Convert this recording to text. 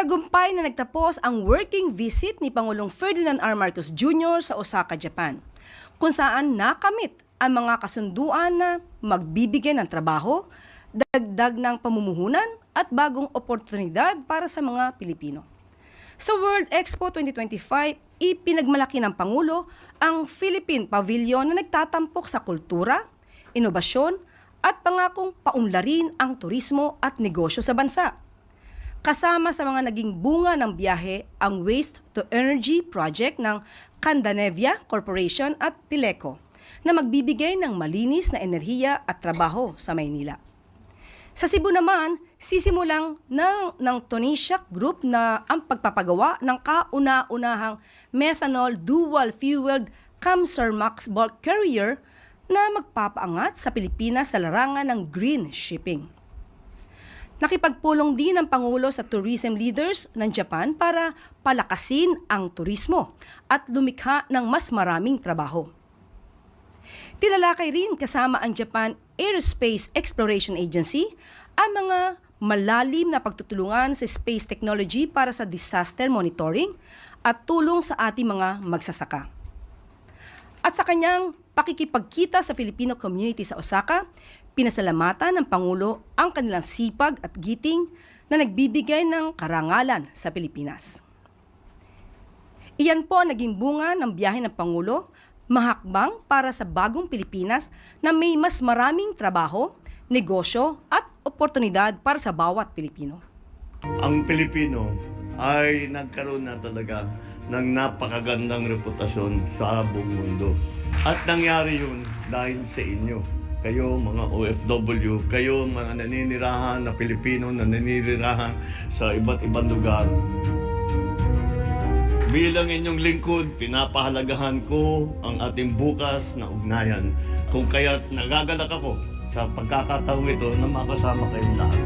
Matagumpay na nagtapos ang working visit ni Pangulong Ferdinand R. Marcos Jr. sa Osaka, Japan, kung saan nakamit ang mga kasunduan na magbibigay ng trabaho, dagdag ng pamumuhunan at bagong oportunidad para sa mga Pilipino. Sa World Expo 2025, ipinagmalaki ng Pangulo ang Philippine Pavilion na nagtatampok sa kultura, inobasyon at pangakong paunlarin ang turismo at negosyo sa bansa. Kasama sa mga naging bunga ng biyahe ang Waste to Energy Project ng Candanevia Corporation at Pileco na magbibigay ng malinis na enerhiya at trabaho sa Maynila. Sa Cebu naman, sisimulang ng, ng Tonisiac Group na ang pagpapagawa ng kauna-unahang methanol dual-fueled Kamsarmax bulk carrier na magpapaangat sa Pilipinas sa larangan ng green shipping. Nakipagpulong din ang Pangulo sa tourism leaders ng Japan para palakasin ang turismo at lumikha ng mas maraming trabaho. Tilalakay rin kasama ang Japan Aerospace Exploration Agency ang mga malalim na pagtutulungan sa space technology para sa disaster monitoring at tulong sa ating mga magsasaka. At sa kanyang pakikipagkita sa Filipino community sa Osaka, pinasalamatan ng Pangulo ang kanilang sipag at giting na nagbibigay ng karangalan sa Pilipinas. Iyan po ang naging bunga ng biyahe ng Pangulo, mahakbang para sa bagong Pilipinas na may mas maraming trabaho, negosyo at oportunidad para sa bawat Pilipino. ang Pilipino ay nagkaroon na talaga ng napakagandang reputasyon sa buong mundo. At nangyari yun dahil sa inyo. Kayo mga OFW, kayo mga naninirahan na Pilipino na naninirahan sa iba't ibang lugar. Bilang inyong lingkod, pinapahalagahan ko ang ating bukas na ugnayan. Kung kaya't nagagalak ako sa pagkakataong ito na makasama kayong lahat.